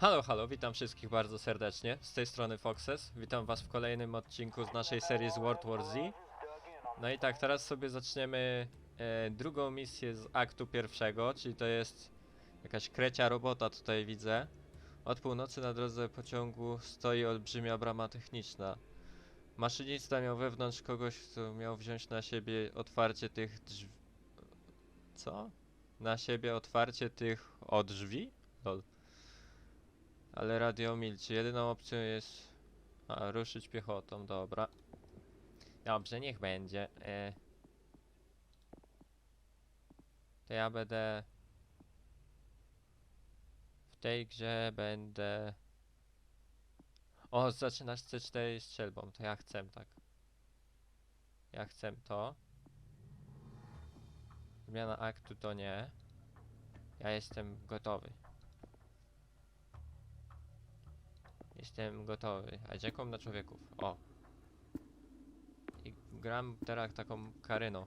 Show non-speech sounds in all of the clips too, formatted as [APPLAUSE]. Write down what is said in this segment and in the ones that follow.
Halo, halo, witam wszystkich bardzo serdecznie. Z tej strony Foxes. Witam was w kolejnym odcinku z naszej serii z World War Z. No i tak, teraz sobie zaczniemy e, drugą misję z aktu pierwszego, czyli to jest jakaś krecia robota tutaj widzę. Od północy na drodze pociągu stoi olbrzymia brama techniczna. Maszynista miał wewnątrz kogoś, kto miał wziąć na siebie otwarcie tych drzwi... Co? Na siebie otwarcie tych o drzwi? Lol. Ale radio milczy. Jedyną opcją jest... A, ruszyć piechotą, dobra. Dobrze, niech będzie. E... To ja będę... W tej grze będę... O, zaczynasz C4 strzelbą, to ja chcę tak. Ja chcę to. Zmiana aktu to nie. Ja jestem gotowy. Jestem gotowy. A czekam na człowieków. O. I gram teraz taką Karyną.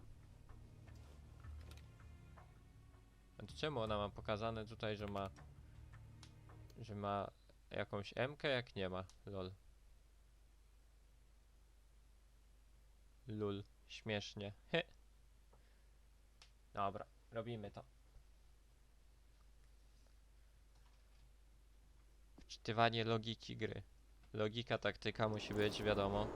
A to czemu ona ma pokazane tutaj, że ma... Że ma jakąś M-kę, jak nie ma? Lol. Lul. Śmiesznie. [LAUGHS] Dobra, robimy to. Wczytywanie logiki gry. Logika, taktyka musi być, wiadomo.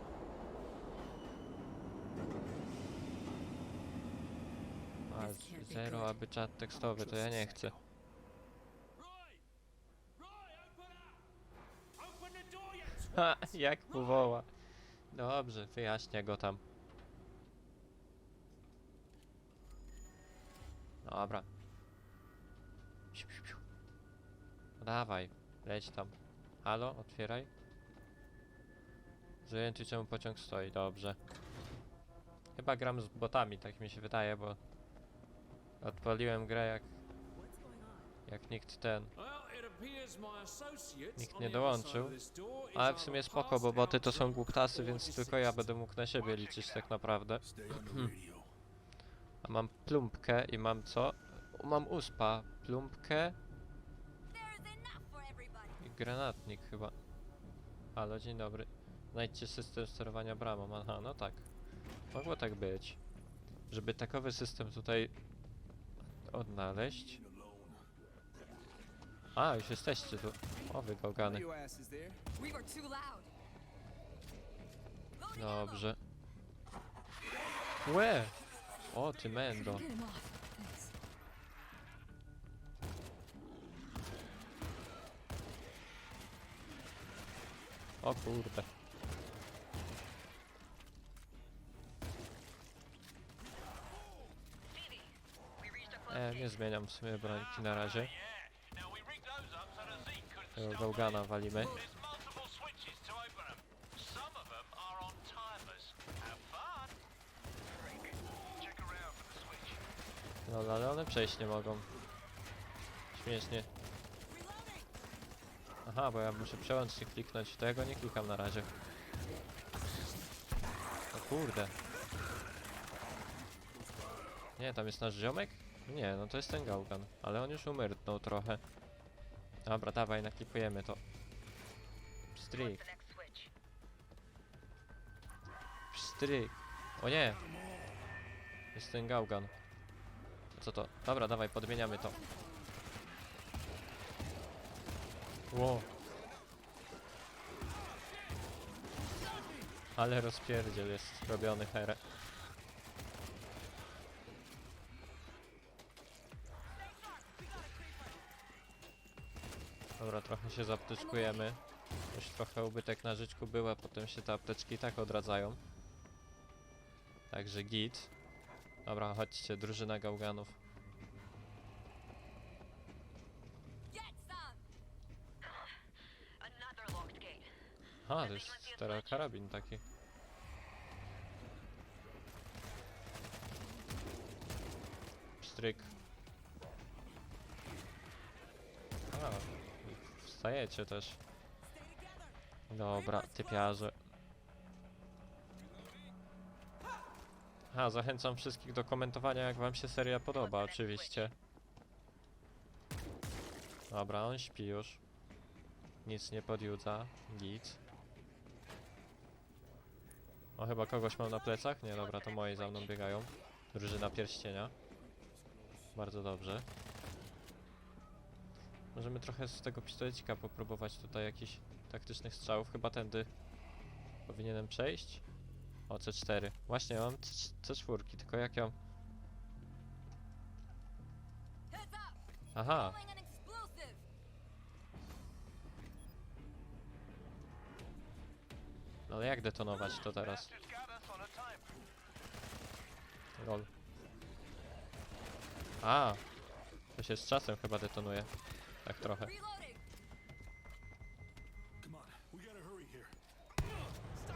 A, zero, aby czat tekstowy, to ja nie chcę. [LAUGHS] Ha, jak mu woła. Dobrze, wyjaśnia go tam. Dobra. Siu, siu, siu. Dawaj, leć tam. Halo, otwieraj. Zajęty czemu pociąg stoi, dobrze. Chyba gram z botami, tak mi się wydaje, bo odpaliłem grę jak, jak nikt ten. Nikt nie dołączył. Ale w sumie spoko, bo boty to są głuptasy, więc tylko ja będę mógł na siebie liczyć tak naprawdę. [CLEARS THROAT] A mam plumpkę i mam co? Mam uspa, plumpkę granatnik chyba. Halo, dzień dobry. Znajdźcie system sterowania bramą. Aha, no tak. Mogło tak być. Żeby takowy system tutaj odnaleźć. A, już jesteście tu. O, wygałgany. Dobrze. Łe! O, ty mendo. O kurde. E, nie zmieniam w sumie brońki na razie. Tego gałgana walimy. Switch. No ale one przejść nie mogą. Śmiesznie. Aha, bo ja muszę przełącznie kliknąć. Tego nie klikam na razie. O kurde. Nie, tam jest nasz ziomek? Nie, no to jest ten gałgan. Ale on już umyrtnął trochę. Dobra, dawaj, naklipujemy to. Pstryk, pstryk. O nie! Jest ten gałgan. Co to? Dobra, dawaj, podmieniamy to. Ale rozpierdziel jest robiony herę. Dobra, trochę się zaptyczkujemy. Już trochę ubytek na życzku był, a potem się te apteczki tak odradzają. Także git. Dobra, chodźcie, drużyna gałganów. A, to jest teraz karabin taki. Stryk. A, wstajecie też. Dobra, typiarze. A, zachęcam wszystkich do komentowania, jak wam się seria podoba, oczywiście. Dobra, on śpi już. Nic nie podjudza. Git. O, chyba kogoś mam na plecach? Nie, dobra, to moi za mną biegają. Drużyna pierścienia. Bardzo dobrze. Możemy trochę z tego pistolecika popróbować tutaj jakichś taktycznych strzałów. Chyba tędy powinienem przejść. O, C4. Właśnie, mam C- C4, tylko jak ją... Aha, ale jak detonować to teraz? Lol. A, to się z czasem chyba detonuje. Tak trochę.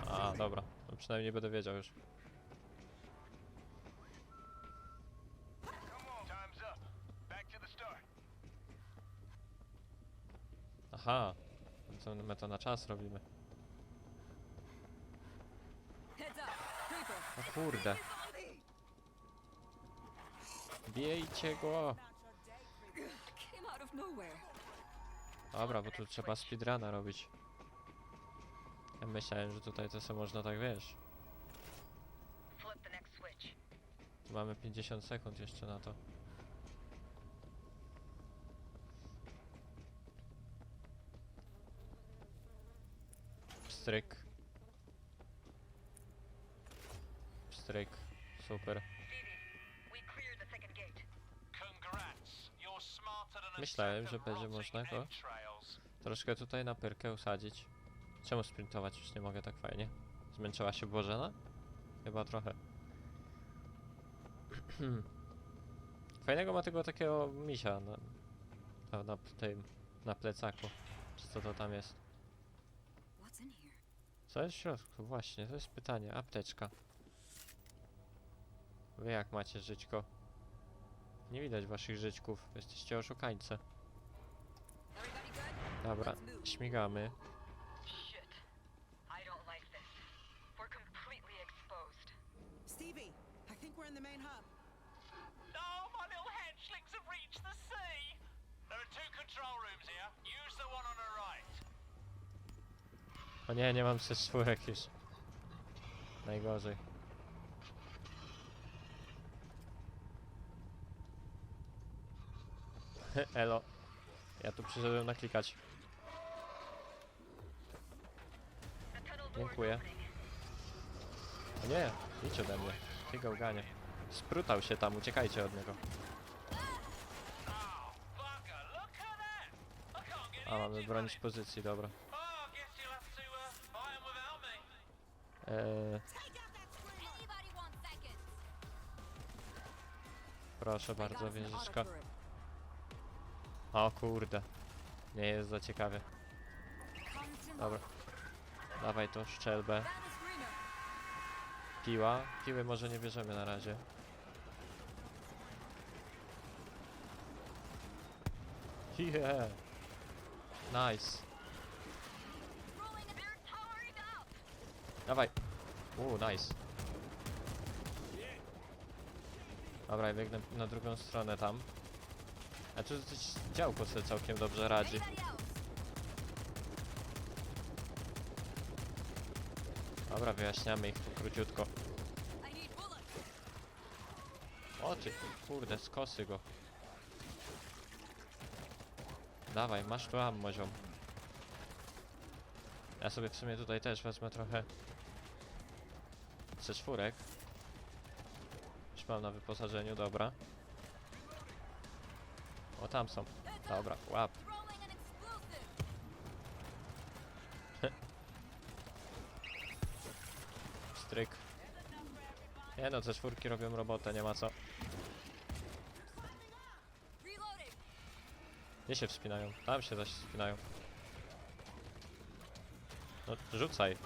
A, dobra. To przynajmniej będę wiedział już. To. Aha. Co my to na czas robimy? O kurde. Bijcie go! Dobra, bo tu trzeba speedruna robić. Ja myślałem, że tutaj to sobie można tak wiesz. Mamy 50 sekund jeszcze na to. Pstryk. Than a Myślałem, że będzie można go troszkę tutaj na pyrkę usadzić. Czemu sprintować już nie mogę tak fajnie? Zmęczyła się Bożena? Chyba trochę. [CLEARS THROAT] Fajnego ma tego takiego misia na, na, na tym, na plecaku. Czy co to tam jest? Co jest w środku? Właśnie, to jest pytanie. Apteczka. Wy jak macie żyćko? Nie widać waszych żyćków. Jesteście oszukańce. Dobra, śmigamy. Shit. I don't like this. We're completely exposed. Stevie, I think we're in the main hub. My little hatchlings have reached the sea. There are two control rooms here. Use the one on the right. O nie, nie mam też czwórek już. Najgorzej. [LAUGHS] Elo. Ja tu przyszedłem naklikać. Dziękuję. O nie, idź ode mnie. Ty gałganie. Sprutał się tam, uciekajcie od niego. A, mamy bronić pozycji, dobra. Eee, proszę bardzo, wieżyczka. O kurde. Nie jest za ciekawie. Dobra. Dawaj tą szczelbę. Piła. Piły może nie bierzemy na razie. Yeah. Nice. Dawaj. Uuu, nice. Dobra, biegnę na drugą stronę tam. A tu coś działko sobie całkiem dobrze radzi. Dobra, wyjaśniamy ich tu króciutko. O ty, kurde, skosy go. Dawaj, masz tu ammo, ziom. Ja sobie w sumie tutaj też wezmę trochę ze czwórek. Już mam na wyposażeniu, dobra. Tam są. Dobra, łap. [LAUGHS] Stryk. Nie no, te czwórki robią robotę, nie ma co. Nie się wspinają, tam się zaś wspinają. No, rzucaj.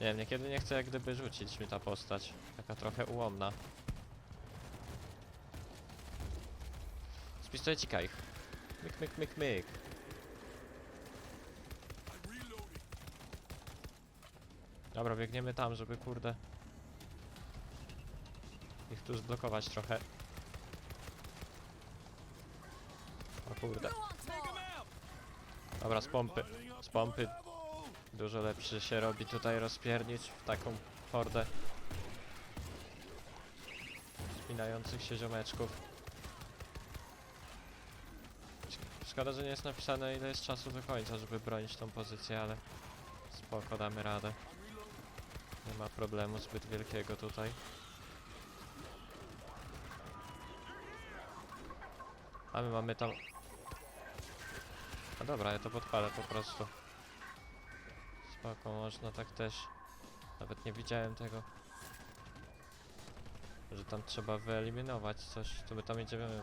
Nie wiem, niekiedy nie chcę jak gdyby rzucić mi ta postać. Taka trochę ułomna. Z pistolecika ich. Myk, myk, myk, myk. Dobra, biegniemy tam, żeby kurde... Ich tu zblokować trochę. O kurde. Dobra, z pompy. Z pompy dużo lepszy się robi tutaj rozpiernić w taką hordę spinających się ziomeczków. Szkoda, że nie jest napisane ile jest czasu do końca, żeby bronić tą pozycję, ale spoko, damy radę. Nie ma problemu zbyt wielkiego tutaj. A my mamy tam... A dobra, ja to podpalę po prostu. Spoko, można tak też. Nawet nie widziałem tego. Że tam trzeba wyeliminować coś. To my tam idziemy.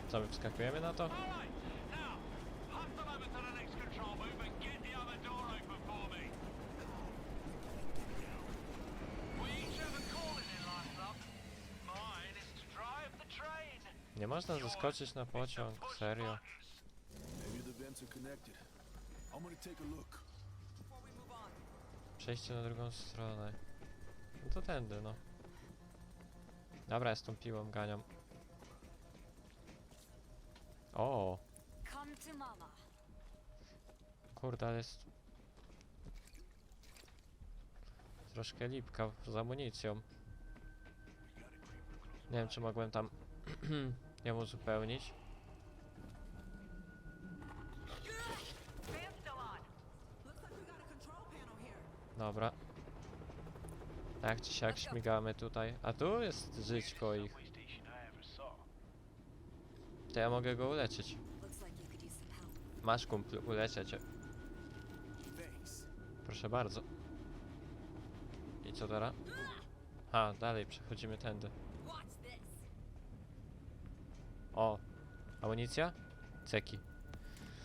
are connected. I'm gonna take a look. Before we move on. Przejście na drugą stronę. No to tędy, no. Dobra, ja z tą piłą ganiam. O, Come to mama. kurde, ale jest... Troszkę lipka z amunicją. Nie wiem, czy mogłem tam [CLEARS THROAT] ją uzupełnić. Fan's still on. Looks like we got a control panel here. Dobra. Tak czy siak śmigamy tutaj. A tu jest żyćko ich. To ja mogę go uleczyć. Masz kumplu, uleczę cię. Proszę bardzo. I co teraz? Ha, dalej przechodzimy tędy. O, amunicja? Ceki.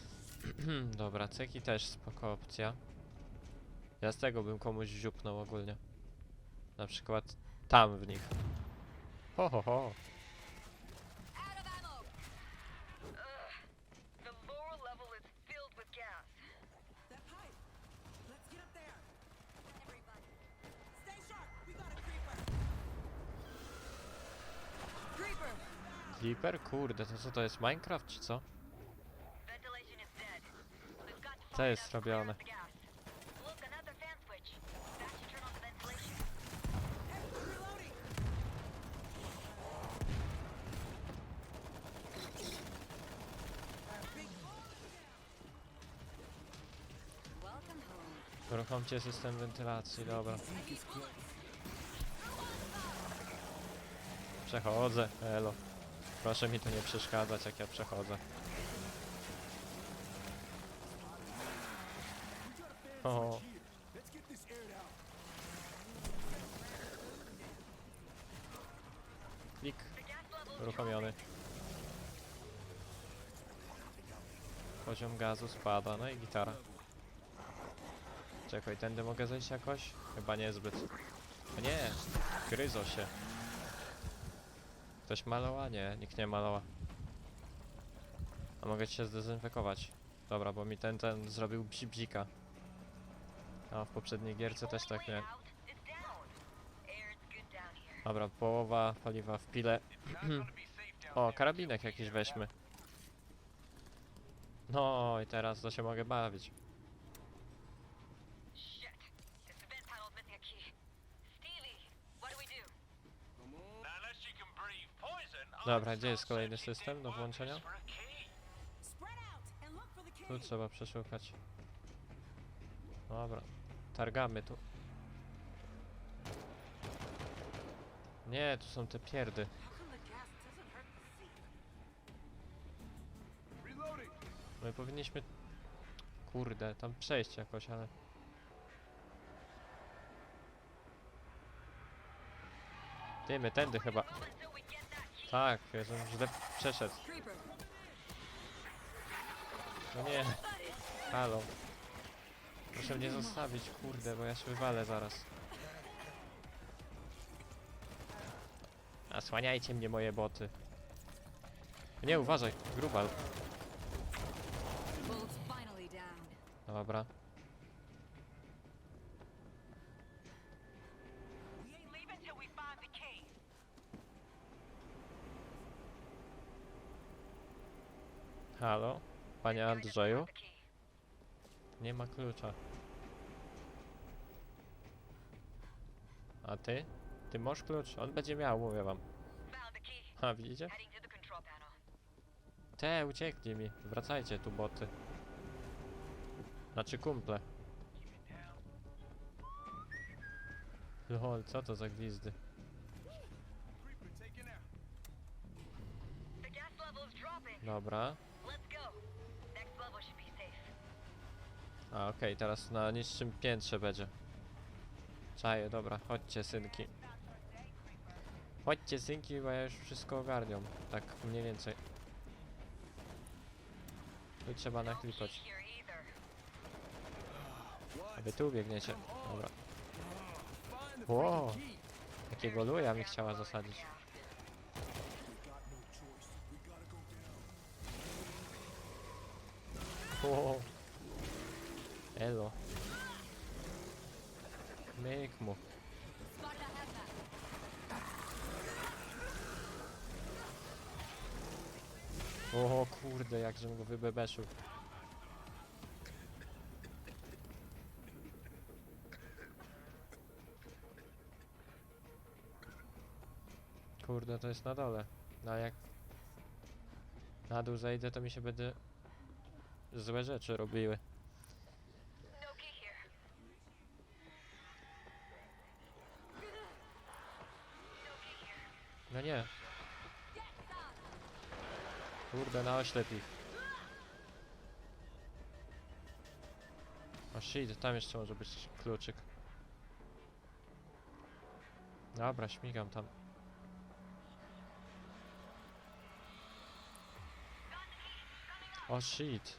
[CLEARS THROAT] Dobra, ceki też spoko opcja. Ja z tego bym komuś ziupnął ogólnie. Na przykład tam w nich. Ho, ho, ho. Flipper? Kurde, to co to jest? Minecraft czy co? Co jest robione? Uruchomcie system wentylacji, dobra. Przechodzę, elo. Proszę mi tu nie przeszkadzać, jak ja przechodzę. O, klik, uruchomiony. Poziom gazu spada, no i gitara. Czekaj, tędy mogę zejść jakoś? Chyba niezbyt. O nie, gryzą się. Ktoś maloła? Nie, nikt nie maloła. A mogę się zdezynfekować. Dobra, bo mi ten, ten zrobił bzi bzika. A w poprzedniej gierce też tak here. Dobra, połowa paliwa w pile. [CLEARS THROAT] O, karabinek jakiś weźmy. No i teraz to się mogę bawić. Dobra, gdzie jest kolejny system do włączenia? Tu trzeba przeszukać. Dobra, targamy tu. Nie, tu są te pierdy. My powinniśmy... Kurde, tam przejść jakoś, ale... Dymy, tędy chyba. Tak, ja żem źle przeszedł. No nie. Halo. Proszę mnie zostawić, kurde, bo ja się wywalę zaraz. Nasłaniajcie mnie moje boty. Nie, uważaj, grubal. Dobra. Halo? Panie Andrzeju? Nie ma klucza. A ty? Ty masz klucz? On będzie miał, mówię wam. Ha, widzicie? Te, uciekli mi. Wracajcie tu, boty. Znaczy kumple. Lol, co to za gwizdy? Dobra. A, okej, teraz na niższym piętrze będzie. Czaję, dobra, chodźcie, synki. Chodźcie, synki, bo ja już wszystko ogarniam. Tak, mniej więcej. Tu trzeba either. A wy tu biegniecie. Dobra. Wow. Jakiego luja mi chciała zasadzić. We got no choice. We gotta go down. Wow. Elo. Myk mu. O kurde, jakżem go wybebeszył. Kurde, to jest na dole. No jak na dół zejdę, to mi się będzie złe rzeczy robiły. No key here. No key here. No nie. Kurde, na oślep ich. O shit, tam jeszcze może być kluczyk. Dobra, śmigam tam. O shit.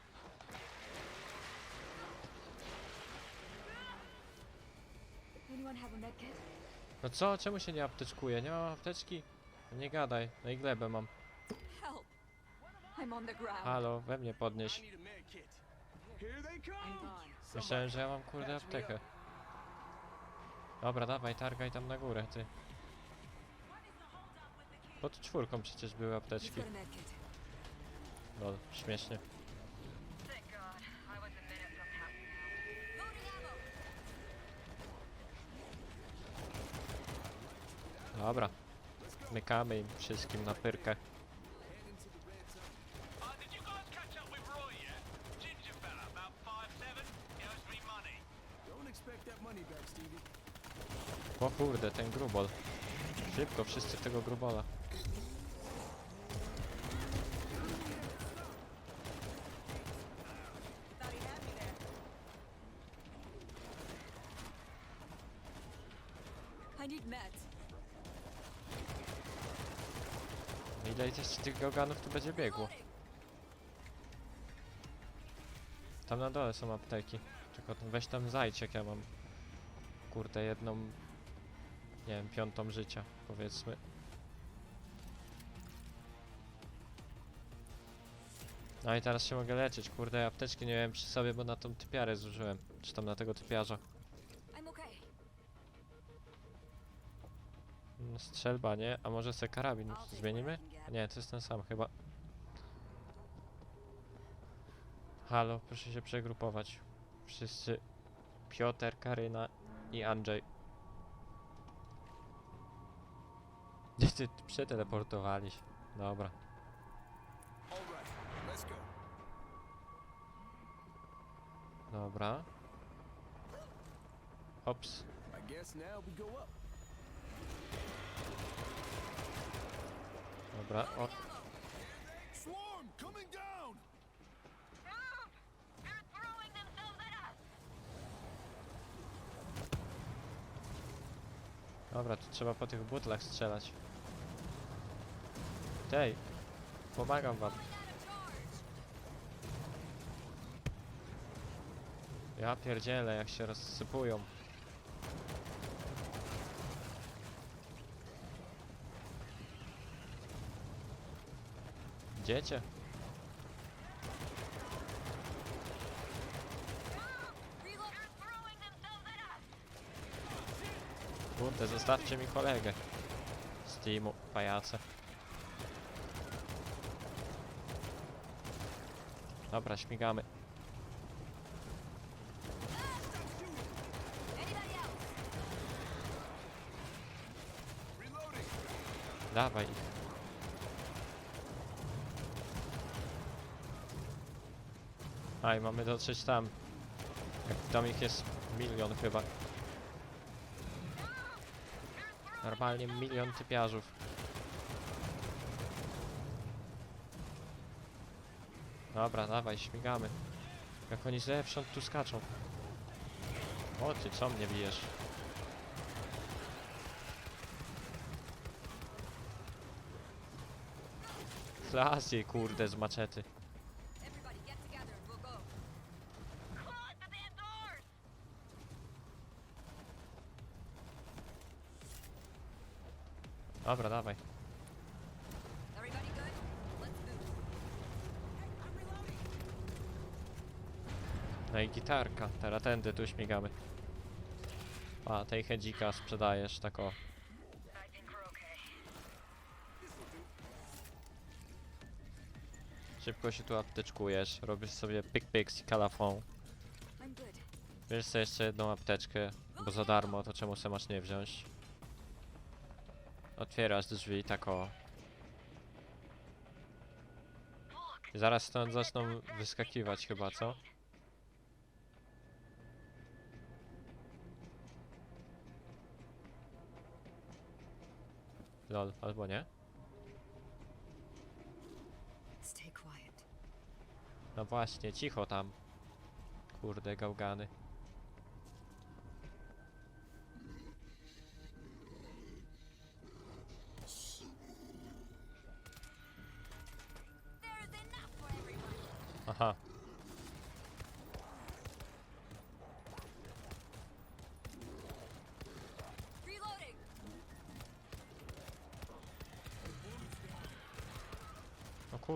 No co? Czemu się nie apteczkuje? Nie mam apteczki? Nie gadaj, no i glebę mam. Help! I'm on the ground. Halo, we mnie podnieś. Myślałem, że ja mam kurde aptekę. Dobra, dawaj, targaj tam na górę, ty. Pod czwórką przecież były apteczki. Lol, śmiesznie. Dobra. Mykamy im wszystkim na pyrkę. O kurde, ten grubol. Szybko, wszyscy w tego grubola. Meds. Ile jeszcze tych gałganów tu będzie biegło? Tam na dole są apteki. Tylko weź tam zajciek, ja mam. Kurde, jedną. Nie wiem, piątą życia, powiedzmy. No i teraz się mogę leczyć, kurde, apteczki nie miałem przy sobie, bo na tą typiarę zużyłem. Czy tam na tego typiarza. No, strzelba, nie? A może se karabin zmienimy? Nie, to jest ten sam chyba. Halo, proszę się przegrupować. Wszyscy. Piotr, Karyna i Andrzej. Gdzie ty przeteleportowali się? Dobra. Dobra. Hops. Dobra. O, Dobra, tu trzeba po tych butlach strzelać. Tej, pomagam wam. Ja pierdzielę, jak się rozsypują. Dziecię? Kurde, zostawcie mi kolegę. Z teamu, pajace. Dobra, śmigamy. Dawaj. Aj, mamy dotrzeć tam. Tam ich jest milion chyba. Normalnie milion typiarzów. Dobra, dawaj, śmigamy. Jak oni zewsząd tu skaczą. O ty, co mnie bijesz? Klasy, kurde, z maczety. Dobra, dawaj. No i gitarka. Teraz tędy tu śmigamy. A, tej hedzika sprzedajesz, tak o. Szybko się tu apteczkujesz, robisz sobie pik pik i kalafon. Bierzesz sobie jeszcze jedną apteczkę, bo za darmo, to czemu se masz nie wziąć? Otwierasz drzwi, tak o. Zaraz stąd zaczną wyskakiwać chyba, co? Lol, albo nie? No właśnie, cicho tam. Kurde, gałgany.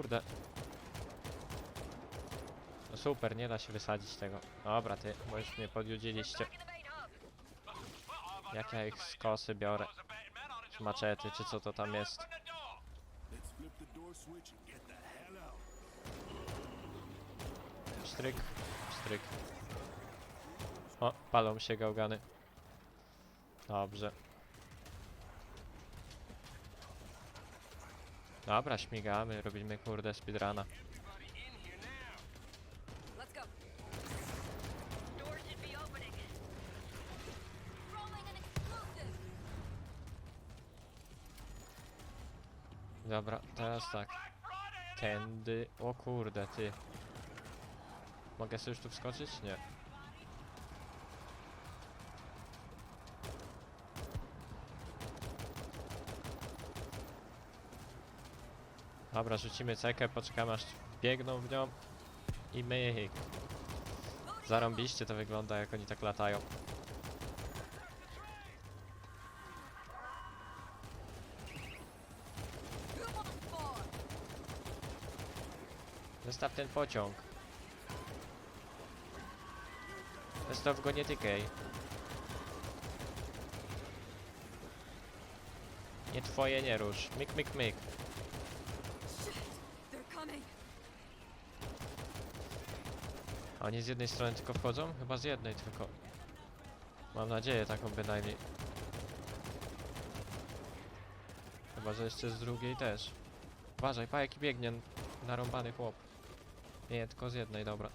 Kurde. No super, nie da się wysadzić tego. Dobra, ty, bo już mnie podjudziliście. Jak ja ich z kosy biorę. Just maczety, czy co to tam jest. Stryk, stryk. O, palą się gałgany. Dobrze. Dobra, śmigamy, robimy kurde speedruna. Dobra, teraz tak. Tędy. O kurde, ty. Mogę sobie już tu wskoczyć? Nie. Dobra, rzucimy cekę, poczekamy aż biegną w nią i myk. Zarąbiście to wygląda, jak oni tak latają. Zostaw ten pociąg. Zostaw go nie tykaj. Nie twoje, nie rusz. Myk, myk, myk. A oni z jednej strony tylko wchodzą? Chyba z jednej tylko. Mam nadzieję taką bynajmniej. Chyba, że jeszcze z drugiej też. Uważaj, pa biegnie narąbany chłop. Nie, tylko z jednej, dobra.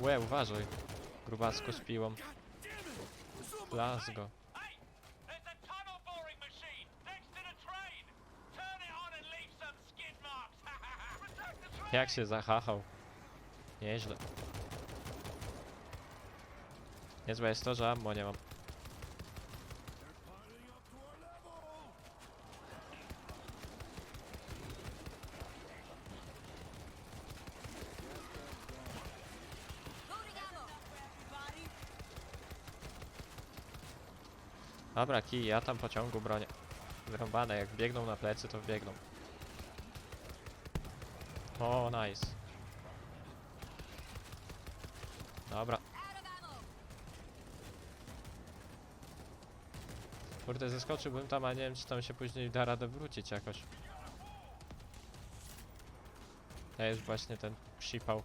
Łe, uważaj. Grubasko z piłą. Las go. Jak się zahachał. Nieźle. Niezłe jest to, że ammo nie mam. Dobra, kij, ja tam pociągu bronię. Wyrąbane, jak biegną na plecy, to biegną. O, nice. Dobra, kurde, zeskoczyłbym tam, a nie wiem, czy tam się później da radę wrócić jakoś. To jest właśnie ten przypał.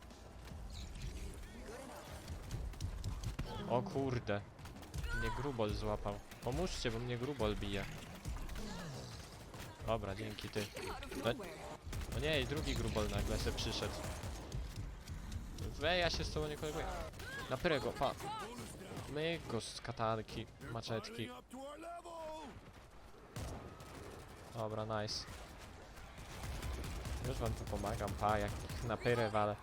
O kurde. Mnie grubol złapał. Pomóżcie, bo mnie grubol bije. Dobra, dzięki ty. No, no nie, i drugi grubol nagle se przyszedł. We, ja się z tobą nie koleguję. Na pyrego, pa. Myk go z katanki, maczetki. Dobra, nice. Już wam tu pomagam, pa, jak na pyrę walę.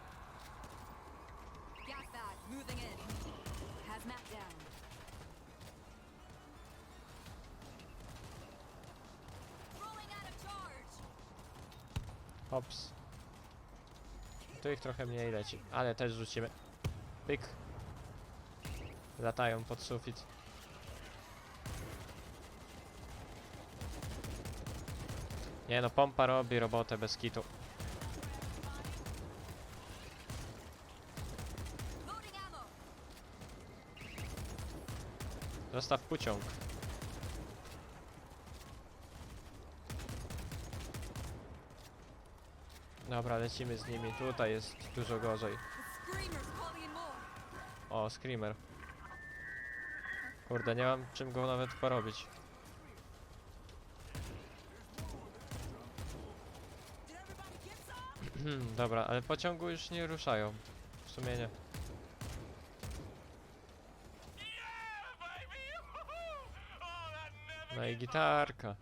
Hops. Tu ich trochę mniej leci, ale też rzucimy. Pyk. Latają pod sufit. Nie no, pompa robi robotę bez kitu. Zostaw pociąg. Dobra, lecimy z nimi. Tutaj jest dużo gorzej. O, screamer. Kurde, nie mam czym go nawet porobić. [CLEARS THROAT] Dobra, ale pociągu już nie ruszają. W sumie nie. No i gitarka.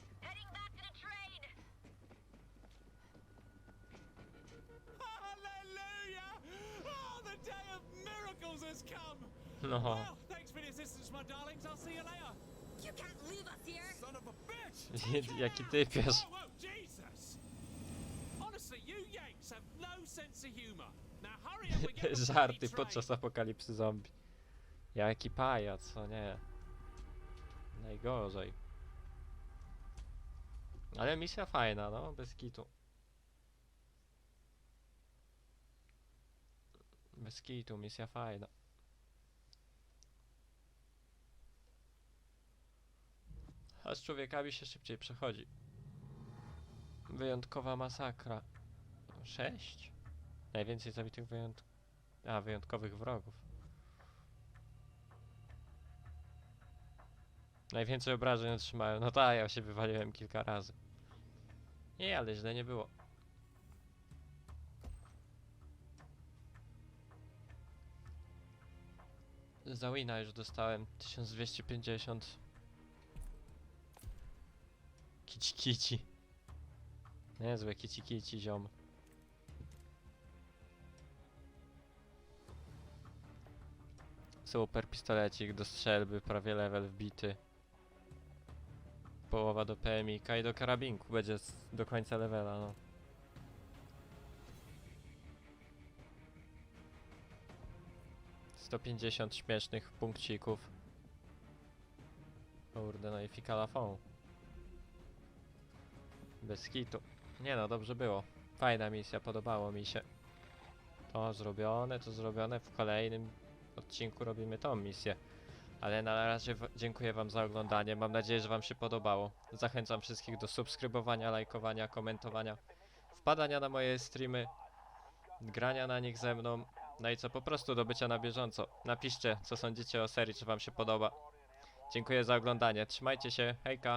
And get the Żarty podczas apokalipsy zombie. Jaki pajac, co nie. Najgorzej. Ale misja fajna, no, bez kitu. Bez kitu, misja fajna. A z człowiekami się szybciej przechodzi. Wyjątkowa masakra. Sześć? Najwięcej zabitych wyjąt... A, wyjątkowych wrogów. Najwięcej obrażeń otrzymałem. No tak, ja się wywaliłem kilka razy. Nie, ale źle nie było. Za wina już dostałem 1250. Kici kici. Niezłe kici kici ziom. Super pistolecik do strzelby, prawie level wbity. Połowa do PMika i do karabinku będzie do końca levela, no. Sto pięćdziesiąt śmiesznych punkcików. Kurde, no i fikalafon. Bez kitu. Nie no, dobrze było. Fajna misja, podobało mi się. To zrobione, to zrobione. W kolejnym odcinku robimy tą misję. Ale na razie dziękuję Wam za oglądanie. Mam nadzieję, że Wam się podobało. Zachęcam wszystkich do subskrybowania, lajkowania, komentowania, wpadania na moje streamy, grania na nich ze mną. No i co, po prostu do bycia na bieżąco. Napiszcie, co sądzicie o serii, czy Wam się podoba. Dziękuję za oglądanie. Trzymajcie się. Hejka.